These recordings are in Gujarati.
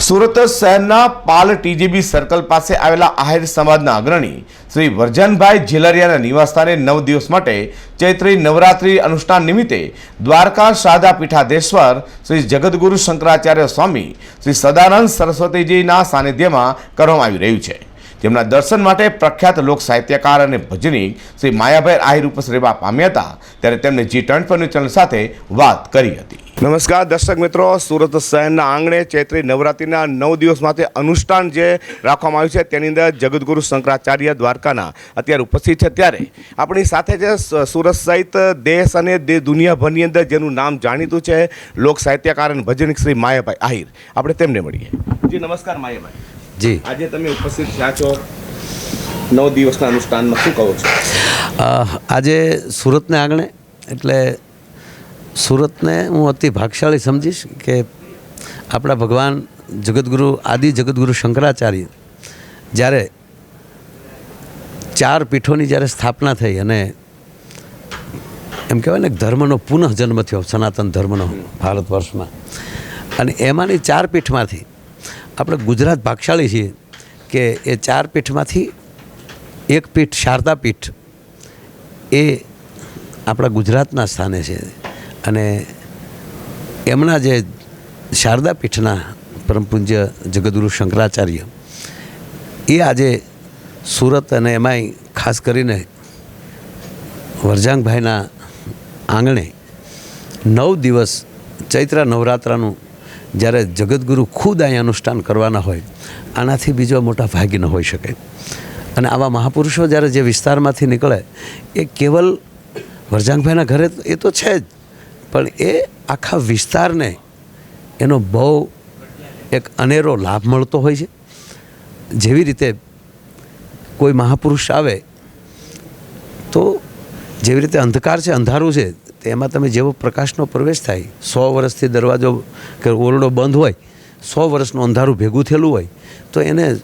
સુરત શહેરના પાલ ટીજીબી સર્કલ પાસે આવેલા આહિર સમાજના અગ્રણી શ્રી વર્જનભાઈ ઝીલરિયાના નિવાસસ્થાને નવ દિવસ માટે ચૈત્રી નવરાત્રિ અનુષ્ઠાન નિમિત્તે દ્વારકા શારદા પીઠાધેશ્વર શ્રી જગદગુરુ શંકરાચાર્ય સ્વામી શ્રી સદાનંદ સરસ્વતીજીના સાનિધ્યમાં કરવામાં આવી રહ્યું છે. જેમના દર્શન માટે પ્રખ્યાત લોક સાહિત્યકાર અને ભજનીક શ્રી માયાભાઈ આહિર ઉપસરેવા રહેવા પામ્યા હતા ત્યારે તેમણે જી ટ્વેન્ટી ચેનલ સાથે વાત કરી હતી. નમસ્કાર દર્શક મિત્રો સુરત શહેરના આંગણે ચૈત્રી નવરાત્રિના નવ દિવસ માટે અનુષ્ઠાન જે રાખવામાં આવ્યું છે તેની અંદર જગદગુરુ શંકરાચાર્ય દ્વારકાના અત્યારે ઉપસ્થિત છે. ત્યારે આપણી સાથે જે સ- સુરત સહિત દેશ અને દે- દુનિયાભરની અંદર જેનું નામ જાણીતું છે લોક સાહિત્યકાર અને ભજનિક શ્રી માયાભાઈ આહિર. આપણે તેમને મળીએ. જી નમસ્કાર માયાભાઈ. જી. આજે તમે ઉપસ્થિત થયા છો. નવ દિવસના અનુષ્ઠાનમાં શું કહો છો? આજે સુરતને આંગણે એટલે સુરતને હું અતિ ભાગશાળી સમજીશ કે આપણા ભગવાન જગદગુરુ આદિ જગદગુરુ શંકરાચાર્ય જ્યારે ચાર પીઠોની જ્યારે સ્થાપના થઈ અને એમ કહેવાય ને ધર્મનો પુનઃજન્મ થયો સનાતન ધર્મનો ભારત વર્ષમાં અને એમાંની ચાર પીઠમાંથી આપણે ગુજરાત ભાગશાળી છીએ કે એ ચાર પીઠમાંથી એક પીઠ શારદા પીઠ એ આપણા ગુજરાતના સ્થાને છે. અને એમના જે શારદા પીઠના પરમ જગદગુરુ શંકરાચાર્ય, એ આજે સુરત અને એમાંય ખાસ કરીને વરજાંગભાઈના આંગણે નવ દિવસ ચૈત્ર નવરાત્રાનું જ્યારે જગદગુરુ ખુદ અહીં અનુષ્ઠાન કરવાના હોય, આનાથી બીજો મોટા ભાગ્ય ન હોઈ શકે. અને આવા મહાપુરુષો જ્યારે જે વિસ્તારમાંથી નીકળે, એ કેવલ વરજાંગભાઈના ઘરે એ તો છે જ, પણ એ આખા વિસ્તારને એનો બહુ એક અનેરો લાભ મળતો હોય છે. જેવી રીતે કોઈ મહાપુરુષ આવે, તો જેવી રીતે અંધકાર છે, અંધારું છે તેમાં તમે જેવો પ્રકાશનો પ્રવેશ થાય, સો વર્ષથી દરવાજો કે ઓરડો બંધ હોય, સો વર્ષનું અંધારું ભેગું થયેલું હોય, તો એને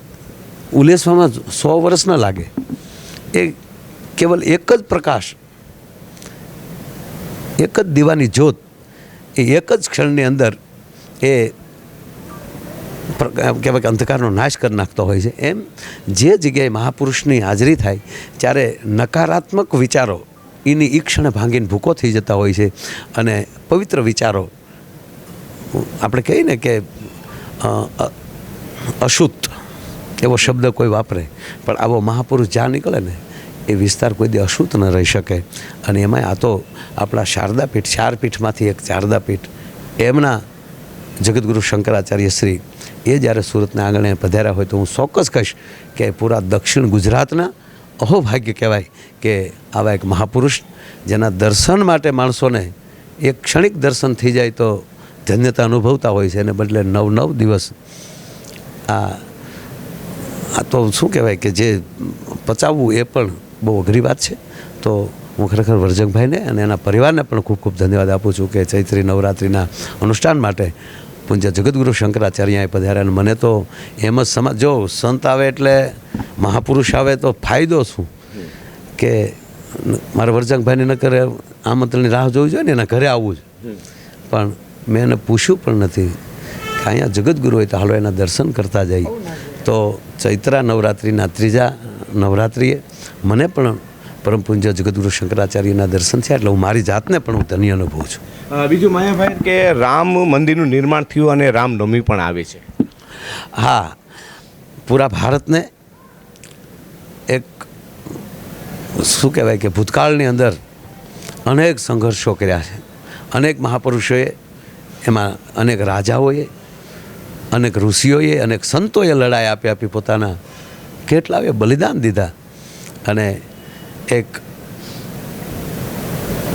ઉલેસવામાં સો વર્ષ ન લાગે. એ કેવલ એક જ પ્રકાશ, એક જ દીવાની જ્યોત, એ એક જ ક્ષણની અંદર એ કહેવાય કે અંધકારનો નાશ કરી નાખતો હોય છે. એમ જે જગ્યાએ મહાપુરુષની હાજરી થાય, ત્યારે નકારાત્મક વિચારો એની ઈ ક્ષણે ભાંગીને ભૂકો થઈ જતા હોય છે. અને પવિત્ર વિચારો, આપણે કહીએ ને કે અશુદ્ધ એવો શબ્દ કોઈ વાપરે, પણ આવો મહાપુરુષ જ્યાં નીકળે ને, એ વિસ્તાર કોઈ દી અશુદ્ધ ન રહી શકે. અને એમાં આ તો આપણા શારદાપીઠ ચાર પીઠમાંથી એક શારદાપીઠ એમના જગદગુરુ શંકરાચાર્ય શ્રી, એ જ્યારે સુરતના આંગણે પધાર્યા હોય તો હું ચોક્કસ કહીશ કે પૂરા દક્ષિણ ગુજરાતના અહોભાગ્ય કહેવાય કે આવા એક મહાપુરુષ, જેના દર્શન માટે માણસોને એક ક્ષણિક દર્શન થઈ જાય તો ધન્યતા અનુભવતા હોય છે, એને બદલે નવ નવ દિવસ આ આ તો શું કહેવાય કે જે પચાવવું એ પણ બહુ અઘરી વાત છે. તો હું ખરેખર વર્જંગભાઈને અને એના પરિવારને પણ ખૂબ ખૂબ ધન્યવાદ આપું છું કે ચૈત્રી નવરાત્રિના અનુષ્ઠાન માટે પૂજ્ય જગદગુરુ શંકરાચાર્ય અહીં પધાર્યા અને મને તો એમ જ સમજ જો સંત આવે એટલે મહાપુરુષ આવે તો ફાયદો શું? કે મારા વરજાંગભાઈને ન કરે, આમંત્રણની રાહ જોવી જોઈએ ને, એના ઘરે આવવું જ. પણ મેં એને પૂછ્યું પણ નથી કે અહીંયા જગદગુરુ હોય તો હાલો એના દર્શન કરતા જઈએ તો ચૈત્રા નવરાત્રિના ત્રીજા નવરાત્રિએ મને પણ પરમ પૂજ્ય જગદગુરુ શંકરાચાર્યના દર્શન થયા એટલે હું મારી જાતને પણ હું ધન્ય અનુભવું છું. બીજું માયાભાઈ કે રામ મંદિરનું નિર્માણ થયું અને રામનવમી પણ આવે છે. હા પૂરા ભારતને એક શું કહેવાય કે ભૂતકાળની અંદર અનેક સંઘર્ષો કર્યા છે. અનેક મહાપુરુષોએ એમાં અનેક રાજાઓએ અનેક ઋષિઓએ અનેક સંતોએ લડાઈ આપી આપી પોતાના કેટલાએ બલિદાન દીધા અને એક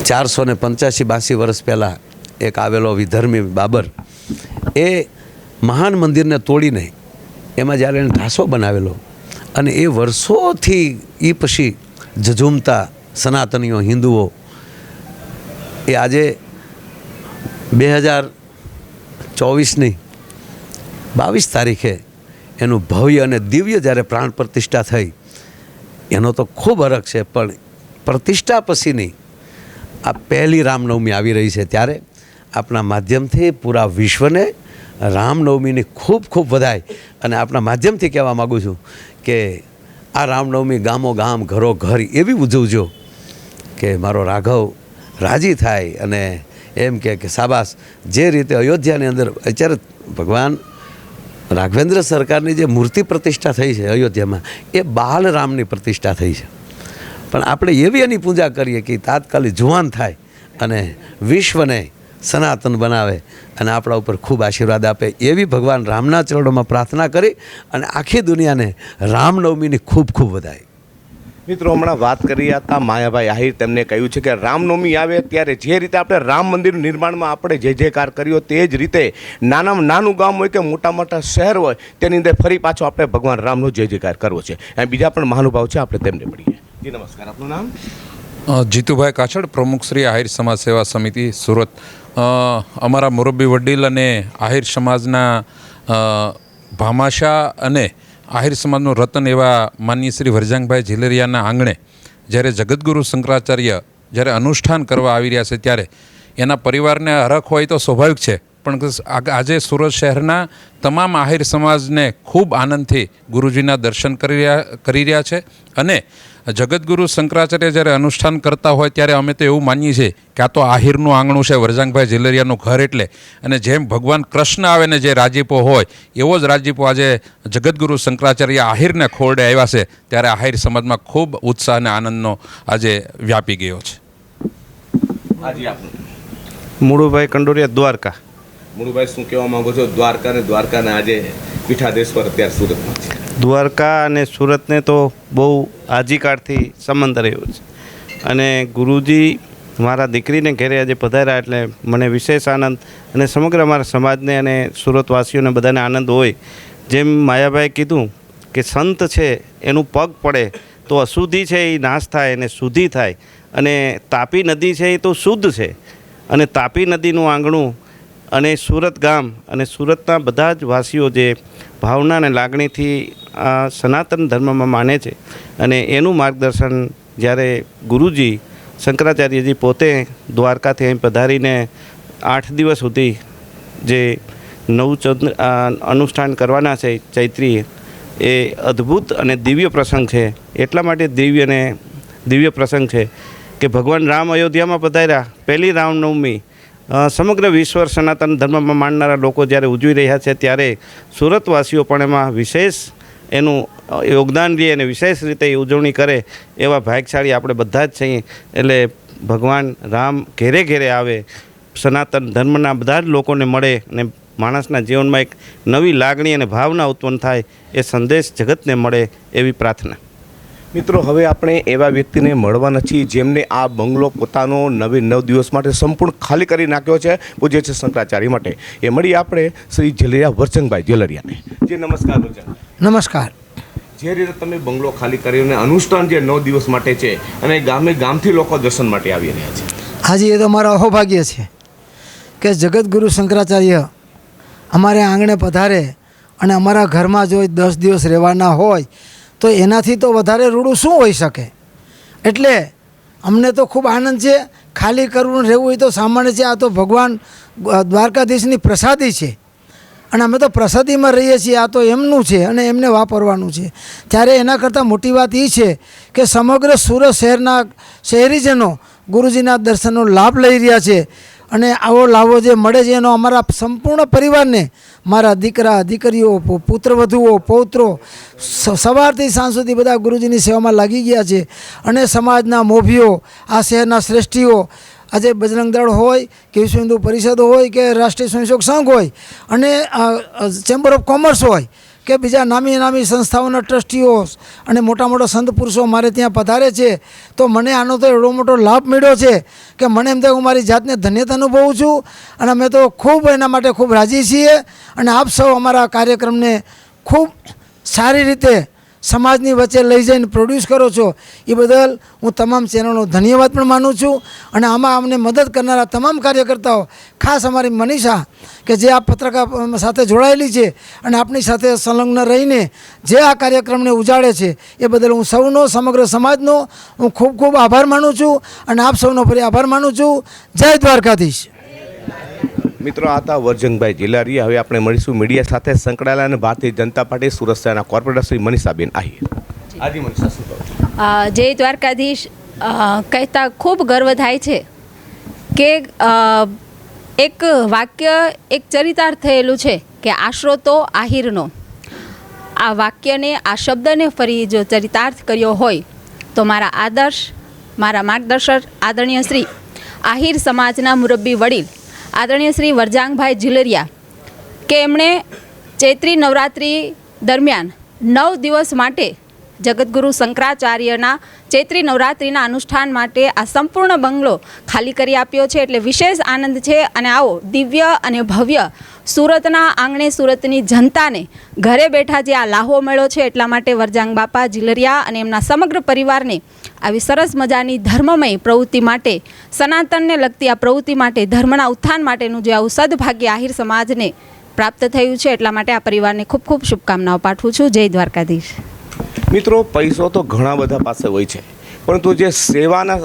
ચારસો ને પંચ્યાસી બાસી વર્ષ પહેલાં એક આવેલો વિધર્મી બાબર, એ મહાન મંદિરને તોડીને એમાં જ્યારે એને ઢાસો બનાવેલો અને એ વર્ષોથી એ પછી ઝઝૂમતા સનાતનીઓ, હિન્દુઓ, એ આજે બે હજાર ચોવીસની બાવીસ તારીખે એનું ભવ્ય અને દિવ્ય જ્યારે પ્રાણ પ્રતિષ્ઠા થઈ એનો તો ખૂબ હરખ છે, પણ પ્રતિષ્ઠા પછીની આ પહેલી રામનવમી આવી રહી છે ત્યારે આપણા માધ્યમથી પૂરા વિશ્વને રામનવમીની ખૂબ ખૂબ વધાય. અને આપણા માધ્યમથી કહેવા માગું છું કે આ રામનવમી ગામો ગામ, ઘરો ઘર એવી ઉજવજો કે મારો રાઘવ રાજી થાય અને એમ કે સાબાસ, જે રીતે અયોધ્યાની અંદર અત્યારે ભગવાન રાઘવેન્દ્ર સરકારની જે મૂર્તિ પ્રતિષ્ઠા થઈ છે અયોધ્યામાં, એ બાલરામની પ્રતિષ્ઠા થઈ છે. પણ આપણે એવી એની પૂજા કરીએ કે તાત્કાલિક જુવાન થાય અને વિશ્વને સનાતન બનાવે અને આપણા ઉપર ખૂબ આશીર્વાદ આપે એવી ભગવાન રામના ચરણોમાં પ્રાર્થના કરી અને આખી દુનિયાને રામનવમીની ખૂબ ખૂબ વધાય મિત્રો, હમણાં વાત કરી હતા માયાભાઈ આહિર, તેમને કહ્યું છે કે રામનવમી આવે ત્યારે જે રીતે આપણે રામ મંદિર નિર્માણમાં આપણે જે જે કાર કર્યો તે જ રીતે નાનામાં નાનું ગામ હોય કે મોટા મોટા શહેર હોય, તેની અંદર ફરી પાછો આપણે ભગવાન રામનો જે જે કાર કરવો છે. અને બીજા પણ મહાનુભાવ છે, આપણે તેમને મળીએ. જી, નમસ્કાર. આપનું નામ? જીતુભાઈ કાછડ, પ્રમુખ શ્રી આહિર સમાજ સેવા સમિતિ, સુરત. અમારા મુરબ્બી વડીલ અને આહિર સમાજના ભામાશા અને આહિર સમાજનું રતન એવા માનનીય શ્રી વરજાંગભાઈ ઝીલરિયાના આંગણે જ્યારે જગદગુરુ શંકરાચાર્ય જ્યારે અનુષ્ઠાન કરવા આવી રહ્યા છે ત્યારે એના પરિવારને હરખ હોય તો સ્વાભાવિક છે. પણ આજે સુરત શહેરના તમામ આહિર સમાજને ખૂબ આનંદથી ગુરુજીના દર્શન કરી રહ્યા કરી રહ્યા છે અને જગતગુરુ શંકરાચાર્ય જ્યારે અનુષ્ઠાન કરતા હોય ત્યારે અમે તો એવું માનીએ છીએ કે આ તો આહિરનું આંગણું છે વરજાંગભાઈ ઝેલરિયાનું ઘર એટલે. અને જેમ ભગવાન કૃષ્ણ આવે ને જે રાજીપો હોય એવો જ રાજીપો આજે જગતગુરુ શંકરાચાર્ય આહિરને ખોરડે આવ્યા છે ત્યારે આહિર સમાજમાં ખૂબ ઉત્સાહ અને આનંદનો આજે વ્યાપી ગયો છે. મુળુભાઈ કંડોરિયા દ્વારકા. મુળુભાઈ શું કહેવા માંગો છો? દ્વારકા અને દ્વારકાના આજે પીઠાદેશ્વર અત્યારે સુરતમાં છે. દ્વારકા અને સુરતને તો બહુ આજીકાળથી સંબંધ રહ્યો છે. અને ગુરુજી મારા દીકરીને ઘેરે આજે પધાર્યા એટલે મને વિશેષ આનંદ અને સમગ્ર અમારા સમાજને અને સુરતવાસીઓને બધાને આનંદ હોય. જેમ માયાભાઈ કીધું કે સંત છે, એનું પગ પડે તો અશુદ્ધિ છે એ નાશ થાય અને શુદ્ધિ થાય. અને તાપી નદી છે એ તો શુદ્ધ છે. અને તાપી નદીનું આંગણું અને સુરત ગામ અને સુરતના બધા જ વાસીઓ જે ભાવના અને લાગણીથી સનાતન ધર્મમાં માને છે અને એનું માર્ગદર્શન જ્યારે ગુરુજી શંકરાચાર્યજી પોતે દ્વારકાથી અહીં પધારીને આઠ દિવસ સુધી જે નવ ચંદ્ર અનુષ્ઠાન કરવાના છે ચૈત્રી, એ અદ્ભુત અને દિવ્ય પ્રસંગ છે. એટલા માટે દિવ્ય અને દિવ્ય પ્રસંગ છે કે ભગવાન રામ અયોધ્યામાં પધાર્યા, પહેલી રામનવમી સમગ્ર વિશ્વ સનાતન ધર્મમાં માનનારા લોકો જ્યારે ઉજવી રહ્યા છે ત્યારે સુરતવાસીઓ પણ એમાં વિશેષ એનું યોગદાન લે અને વિશેષ રીતે એ ઉજવણી કરે એવા ભાગશાળી આપણે બધા જ છીએ. એટલે ભગવાન રામ ઘેરે ઘેરે આવે, સનાતન ધર્મના બધા જ લોકોને મળે અને માણસના જીવનમાં એક નવી લાગણી અને ભાવના ઉત્પન્ન થાય એ સંદેશ જગતને મળે એવી પ્રાર્થના. મિત્રો, હવે આપણે એવા વ્યક્તિને મળવાના છીએ જેમને આ બંગલો પોતાનો નવે નવ દિવસ માટે સંપૂર્ણ ખાલી કરી નાખ્યો છે. પૂજ્ય છે શંકરાચાર્ય માટે. એ મળી આપણે શ્રી જલેરિયા વરચંગભાઈ જલેરિયાને. જી નમસ્કાર નમસ્કાર. જે રીતે તમે બંગલો ખાલી કરીને અનુષ્ઠાન જે નવ દિવસ માટે છે અને ગામે ગામથી લોકો દર્શન માટે આવી રહ્યા છે. આજે એ તો અમારા અહોભાગ્ય છે કે જગતગુરુ શંકરાચાર્ય અમારે આંગણે પધારે અને અમારા ઘરમાં જો દસ દિવસ રહેવાના હોય તો એનાથી તો વધારે રૂડું શું હોઈ શકે? એટલે અમને તો ખૂબ આનંદ છે ખાલી કરવું રહેવું એ તો સામાન્ય છે આ તો ભગવાન દ્વારકાધીશની પ્રસાદી છે. અને અમે તો પ્રસાદીમાં રહીએ છીએ, આ તો એમનું છે અને એમને વાપરવાનું છે. ત્યારે એના કરતાં મોટી વાત એ છે કે સમગ્ર સુરત શહેરના શહેરીજનો ગુરુજીના દર્શનનો લાભ લઈ રહ્યા છે અને આવો લાભો જે મળે છે એનો અમારા સંપૂર્ણ પરિવારને, મારા દીકરા, દીકરીઓ પુત્રવધુઓ, પૌત્રો સવારથી સાંજ સુધી બધા ગુરુજીની સેવામાં લાગી ગયા છે. અને સમાજના મોભીઓ, આ શહેરના શ્રેષ્ઠીઓ આજે બજરંગ દળ હોય કે વિશ્વ હિન્દુ પરિષદ હોય કે રાષ્ટ્રીય સ્વયંસેવક સંઘ હોય અને ચેમ્બર ઓફ કોમર્સ હોય કે બીજા નામી નામી સંસ્થાઓના ટ્રસ્ટીઓ અને મોટા મોટા સંત પુરુષો મારે ત્યાં પધારે છે, તો મને આનો તો એવડો મોટો લાભ મળ્યો છે કે મને એમ થાય હું મારી જાતને ધન્યતા અનુભવું છું અને અમે તો ખૂબ એના માટે ખૂબ રાજી છીએ અને આપ સૌ અમારા કાર્યક્રમને ખૂબ સારી રીતે સમાજની વચ્ચે લઈ જઈને પ્રોડ્યુસ કરો છો, એ બદલ હું તમામ ચેનલનો ધન્યવાદ પણ માનું છું અને આમાં અમને મદદ કરનારા તમામ કાર્યકર્તાઓ, ખાસ અમારી મનીષા, કે જે આ પત્રકાર સાથે જોડાયેલી છે અને આપણી સાથે સંલગ્ન રહીને જે આ કાર્યક્રમને ઉજાડે છે, એ બદલ હું સૌનો, સમગ્ર સમાજનો હું ખૂબ ખૂબ આભાર માનું છું અને આપ સૌનો ફરી આભાર માનું છું. જય દ્વારકાધીશ. મિત્રો આ હતા વર્જંગભાઈ જિલ્લારી હવે આપણે મળીશું મીડિયા સાથે સંકળાયેલા અને ભારતીય જનતા પાર્ટી સુરત શહેરના કોર્પોરેટર શ્રી મનીષાબેન આહિર. હાજી મનીષા શું જય દ્વારકાધીશ. કહેતા ખૂબ ગર્વ થાય છે કે એક વાક્ય એક ચરિતાર્થ થયેલું છે કે આશરો તો આહિરનો. આ વાક્યને આ શબ્દને ફરી જો ચરિતાર્થ કર્યો હોય તો મારા આદર્શ મારા માર્ગદર્શક આદરણીય શ્રી આહિર સમાજના મુરબ્બી વડીલ આદરણીય શ્રી વરજાંગભાઈ ઝીલરિયા, કે એમણે ચૈત્રી નવરાત્રિ દરમિયાન નવ દિવસ માટે જગતગુરુ શંકરાચાર્યના ચૈત્રી નવરાત્રિના અનુષ્ઠાન માટે આ સંપૂર્ણ બંગલો ખાલી કરી આપ્યો છે. એટલે વિશેષ આનંદ છે અને આવો દિવ્ય અને ભવ્ય સુરતના આંગણે સુરતની જનતાને ઘરે બેઠા જે આ લાહો મળ્યો છે એટલા માટે વરજાંગ બાપા, જીલરિયા અને એમના સમગ્ર પરિવારને આવી સરસ મજાની ધર્મમય પ્રવૃત્તિ માટે, સનાતનને લગતી આ પ્રવૃત્તિ માટે, ધર્મના ઉત્થાન માટેનું જે આવું સદભાગ્ય આહિર સમાજને પ્રાપ્ત થયું છે એટલા માટે આ પરિવારને ખૂબ ખૂબ શુભકામનાઓ પાઠવું છું. જય દ્વારકાધીશ. મિત્રો, પૈસો તો ઘણા બધા પાસે હોય છે. પરંતુ જે સેવાના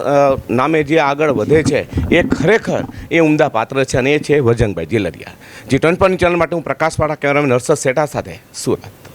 નામે જે આગળ વધે છે, એ ખરેખર એ ઉમદા પાત્ર છે અને એ છે વજનભાઈ જીલરિયા. જી ટ્વેન્ટી ચેનલ માટે હું પ્રકાશવાળા કેમેરામેન હર્ષદ સેટા સાથે સુરત.